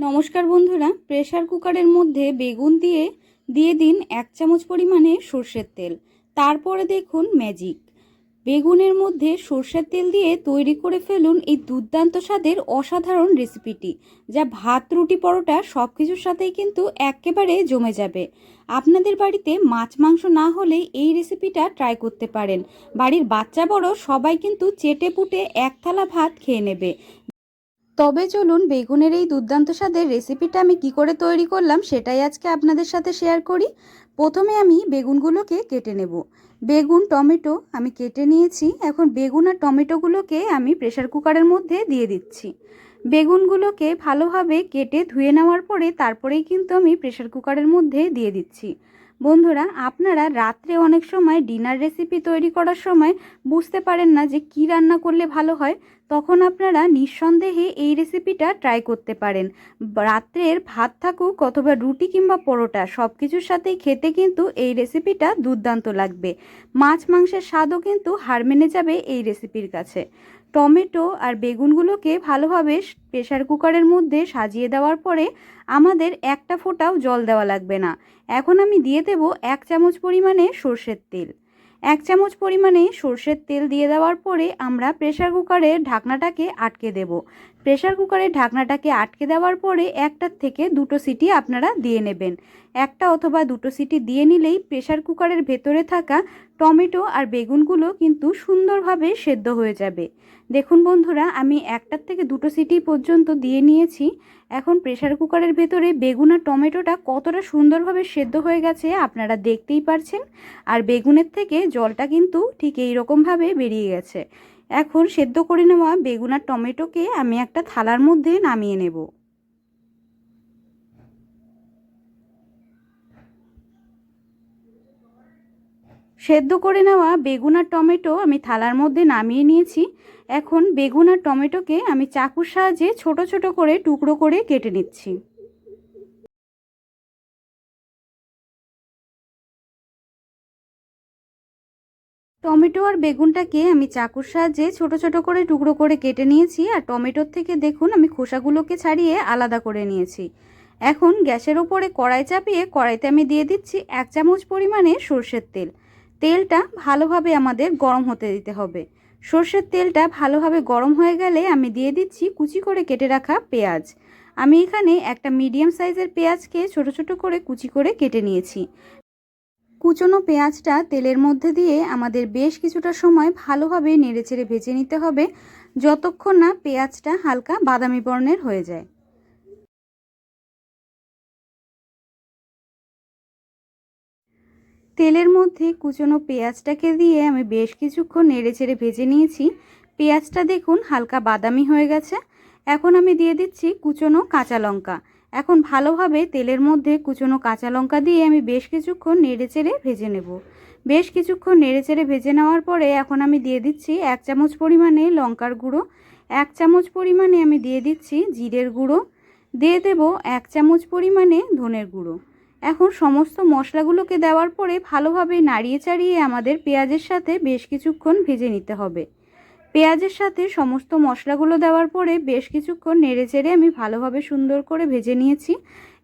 নমস্কার বন্ধুরা প্রেশার কুকারের মধ্যে বেগুন দিয়ে দিয়ে দিন এক চামচ পরিমাণে সর্ষের তেল। তারপরে দেখুন ম্যাজিক বেগুনের মধ্যে সর্ষের তেল দিয়ে তৈরি করে ফেলুন এই দুর্দান্ত স্বাদের অসাধারণ রেসিপিটি যা ভাত, রুটি, পরোটা সব কিছুর সাথেই কিন্তু একেবারে জমে যাবে। আপনাদের বাড়িতে মাছ, মাংস না হলে এই রেসিপিটা ট্রাই করতে পারেন। বাড়ির বাচ্চা বড় সবাই কিন্তু চেটে পুটে এক থালা ভাত খেয়ে নেবে। তবে চলুন বেগুনের এই দুর্দান্ত স্বাদের রেসিপিটা আমি কি করে তৈরি করলাম সেটাই আজকে আপনাদের সাথে শেয়ার করি। প্রথমে আমি বেগুনগুলোকে কেটে নেব। বেগুন, টমেটো আমি কেটে নিয়েছি। এখন বেগুন আর টমেটোগুলোকে আমি প্রেশার কুকারের মধ্যে দিয়ে দিচ্ছি। বেগুনগুলোকে ভালোভাবে কেটে ধুয়ে নেওয়ার পরে তারপরেই কিন্তু আমি প্রেশার কুকারের মধ্যে দিয়ে দিচ্ছি। বন্ধুরা, আপনারা রাত্রে অনেক সময় ডিনার রেসিপি তৈরি করার সময় বুঝতে পারেন না যে কি রান্না করলে ভালো হয়, তখন আপনারা নিঃসন্দেহে এই রেসিপিটা ট্রাই করতে পারেন। রাত্রের ভাত থাকুক অথবা রুটি কিংবা পরোটা সব কিছুর সাথেই খেতে কিন্তু এই রেসিপিটা দুর্দান্ত লাগবে। মাছ, মাংসের স্বাদও কিন্তু হার মেনে যাবে এই রেসিপির কাছে। টমেটো আর বেগুনগুলোকে ভালোভাবে প্রেশার কুকারের মধ্যে সাজিয়ে দেওয়ার পরে আমাদের একটা ফোঁটাও জল দেওয়া লাগবে না। এখন আমি দিয়ে দেব এক চামচ পরিমাণে সর্ষের তেল। এক চামচ পরিমাণে সর্ষের তেল দিয়ে দেওয়ার পরে আমরা প্রেশার কুকারের ঢাকনাটাকে আটকে দেব। প্রেশার কুকারের ঢাকনাটাকে আটকে দেওয়ার পরে একটার থেকে দুটো সিটি আপনারা দিয়ে নেবেন। একটা অথবা দুটো সিটি দিয়ে নিলেই প্রেশার কুকারের ভেতরে থাকা টমেটো আর বেগুনগুলো কিন্তু সুন্দরভাবে সেদ্ধ হয়ে যাবে। দেখুন বন্ধুরা, আমি একটার থেকে দুটো সিটি পর্যন্ত দিয়ে নিয়েছি। এখন প্রেশার কুকারের ভেতরে বেগুন আর টমেটোটা কতটা সুন্দরভাবে সেদ্ধ হয়ে গেছে আপনারা দেখতেই পারছেন। আর বেগুনের থেকে জলটা কিন্তু ঠিক এই রকমভাবে বেরিয়ে গেছে। এখন সেদ্ধ করে নেওয়া বেগুন আর টমেটোকে আমি একটা থালার মধ্যে নামিয়ে নেব। সেদ্ধ করে নেওয়া বেগুন আর টমেটো আমি থালার মধ্যে নামিয়ে নিয়েছি। এখন বেগুন আর টমেটোকে আমি চাকুর সাহায্যে ছোট ছোট করে টুকরো করে কেটে নিচ্ছি। টমেটো আর বেগুনটাকে আমি চাকুর সাহায্যে ছোট ছোট করে টুকরো করে কেটে নিয়েছি আর টমেটোর থেকে দেখুন আমি খোসাগুলোকে ছাড়িয়ে আলাদা করে নিয়েছি। এখন গ্যাসের ওপরে কড়াই চাপিয়ে কড়াইতে আমি দিয়ে দিচ্ছি এক চামচ পরিমাণে সর্ষের তেল। তেলটা ভালোভাবে আমাদের গরম হতে দিতে হবে। সর্ষের তেলটা ভালোভাবে গরম হয়ে গেলে আমি দিয়ে দিচ্ছি কুচি করে কেটে রাখা পেঁয়াজ। আমি এখানে একটা মিডিয়াম সাইজের পেঁয়াজকে ছোট ছোট করে কুচি করে কেটে নিয়েছি। কুচনো পেঁয়াজটা তেলের মধ্যে দিয়ে আমাদের বেশ কিছুটা সময় ভালোভাবে নেড়েচেড়ে ভেজে নিতে হবে, যতক্ষণ না পেঁয়াজটা হালকা বাদামি বর্ণের হয়ে যায়। তেলের মধ্যে কুচনো পেঁয়াজটাকে দিয়ে আমি বেশ কিছুক্ষণ নেড়েচেড়ে ভেজে নিয়েছি। পেঁয়াজটা দেখুন হালকা বাদামি হয়ে গেছে। এখন আমি দিয়ে দিচ্ছি কুচনো কাঁচা লঙ্কা। এখন ভালোভাবে তেলের মধ্যে কুচনো কাঁচা লঙ্কা দিয়ে আমি বেশ কিছুক্ষণ নেড়েচেড়ে ভেজে নেব। বেশ কিছুক্ষণ নেড়েচেড়ে ভেজে নেওয়ার পরে এখন আমি দিয়ে দিচ্ছি এক চামচ পরিমাণে লঙ্কার গুঁড়ো, এক চামচ পরিমাণে আমি দিয়ে দিচ্ছি জিরের গুঁড়ো, দিয়ে দেব এক চামচ পরিমাণে ধনের গুঁড়ো। এখন সমস্ত মশলাগুলোকে দেওয়ার পরে ভালোভাবে নাড়িয়ে চাড়িয়ে আমাদের পেঁয়াজের সাথে বেশ কিছুক্ষণ ভেজে নিতে হবে। পেঁয়াজের সাথে সমস্ত মশলাগুলো দেওয়ার পরে বেশ কিছুক্ষণ নেড়ে চেড়ে আমি ভালোভাবে সুন্দর করে ভেজে নিয়েছি।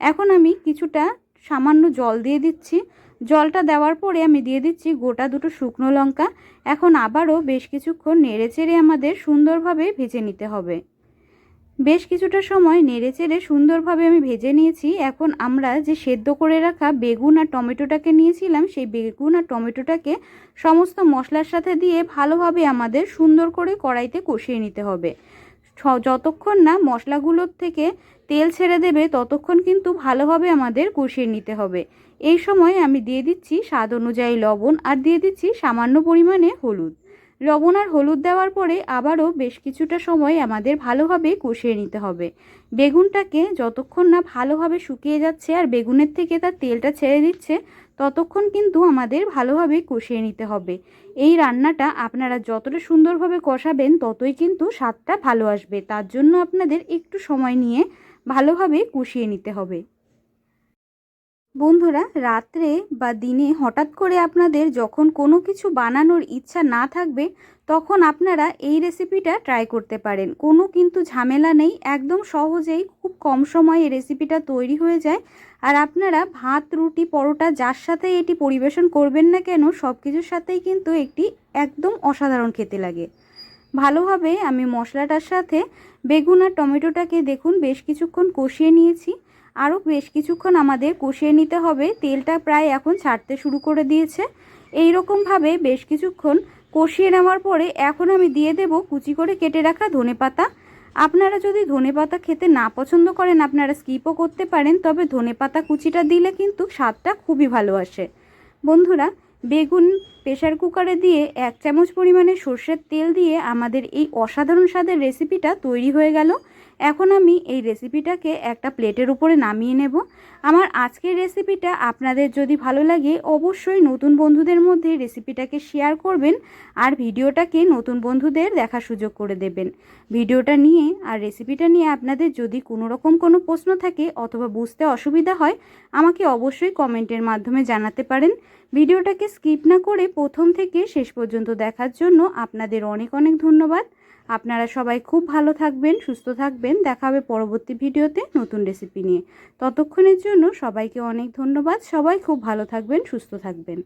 এখন আমি কিছুটা সামান্য জল দিয়ে দিচ্ছি। জলটা দেওয়ার পরে আমি দিয়ে দিচ্ছি গোটা দুটো শুকনো লঙ্কা। এখন আবারও বেশ কিছুক্ষণ নেড়ে চেড়ে আমাদের সুন্দরভাবে ভেজে নিতে হবে। বেশ কিছুটা সময় নেড়ে চেড়ে সুন্দরভাবে আমি ভেজে নিয়েছি। এখন আমরা যে সেদ্ধ করে রাখা বেগুন আর টমেটোটাকে নিয়েছিলাম, সেই বেগুন আর টমেটোটাকে সমস্ত মশলার সাথে দিয়ে ভালোভাবে আমাদের সুন্দর করে কড়াইতে কষিয়ে নিতে হবে। যতক্ষণ না মশলাগুলোর থেকে তেল ছেড়ে দেবে, ততক্ষণ কিন্তু ভালোভাবে আমাদের কষিয়ে নিতে হবে। এই সময় আমি দিয়ে দিচ্ছি স্বাদ অনুযায়ী লবণ আর দিয়ে দিচ্ছি সামান্য পরিমাণে হলুদ। লবণ আর হলুদ দেওয়ার পরে আবারও বেশ কিছুটা সময় আমাদের ভালোভাবে কষিয়ে নিতে হবে। বেগুনটাকে যতক্ষণ না ভালোভাবে শুকিয়ে যাচ্ছে আর বেগুনের থেকে তার তেলটা ছেড়ে দিচ্ছে, ততক্ষণ কিন্তু আমাদের ভালোভাবে কষিয়ে নিতে হবে। এই রান্নাটা আপনারা যতটা সুন্দরভাবে কষাবেন, ততই কিন্তু স্বাদটা ভালো আসবে। তার জন্য আপনাদের একটু সময় নিয়ে ভালোভাবে কষিয়ে নিতে হবে। বন্ধুরা, রাত্রে বা দিনে হঠাৎ করে আপনাদের যখন কোনো কিছু বানানোর ইচ্ছা না থাকবে, তখন আপনারা এই রেসিপিটা ট্রাই করতে পারেন। কোনো কিন্তু ঝামেলা নেই, একদম সহজেই খুব কম সময়ে এই রেসিপিটা তৈরি হয়ে যায়। আর আপনারা ভাত, রুটি, পরোটা যার সাথে এটি পরিবেশন করবেন না কেন সব কিছুর সাথেই কিন্তু একটি একদম অসাধারণ খেতে লাগে। ভালোভাবে আমি মশলাটার সাথে বেগুন আর টমেটোটাকে দেখুন, বেশ কিছুক্ষণ কষিয়ে নিয়েছি। আরও বেশ কিছুক্ষণ আমাদের কষিয়ে নিতে হবে। তেলটা প্রায় এখন ছাড়তে শুরু করে দিয়েছে। এই রকমভাবে বেশ কিছুক্ষণ কষিয়ে নেওয়ার পরে এখন আমি দিয়ে দেব কুচি করে কেটে রাখা ধনেপাতা আপনারা যদি ধনেপাতা খেতে না পছন্দ করেন, আপনারা স্কিপও করতে পারেন, তবে ধনেপাতা কুচিটা দিলে কিন্তু স্বাদটা খুবই ভালো আসে। বন্ধুরা, বেগুন প্রেশার কুকারে দিয়ে এক চামচ পরিমাণে সর্ষের তেল দিয়ে আমাদের এই অসাধারণ স্বাদের রেসিপিটা তৈরি হয়ে গেল। এখন আমি এই রেসিপিটাকে একটা প্লেটের উপরে নামিয়ে নেব। আমার আজকের রেসিপিটা আপনাদের যদি ভালো লাগে, অবশ্যই নতুন বন্ধুদের মধ্যে রেসিপিটাকে শেয়ার করবেন আর ভিডিওটাকে নতুন বন্ধুদের দেখার সুযোগ করে দেবেন। ভিডিওটা নিয়ে আর রেসিপিটা নিয়ে আপনাদের যদি কোনো রকম কোনো প্রশ্ন থাকে অথবা বুঝতে অসুবিধা হয়, আমাকে অবশ্যই কমেন্টের মাধ্যমে জানাতে পারেন। ভিডিওটাকে স্কিপ না করে প্রথম থেকে শেষ পর্যন্ত দেখার জন্য আপনাদের অনেক অনেক ধন্যবাদ। আপনারা সবাই খুব ভালো থাকবেন, সুস্থ থাকবেন। দেখা হবে পরবর্তী ভিডিওতে নতুন রেসিপি নিয়ে। ততক্ষণের জন্য সবাইকে অনেক ধন্যবাদ। সবাই খুব ভালো থাকবেন, সুস্থ থাকবেন।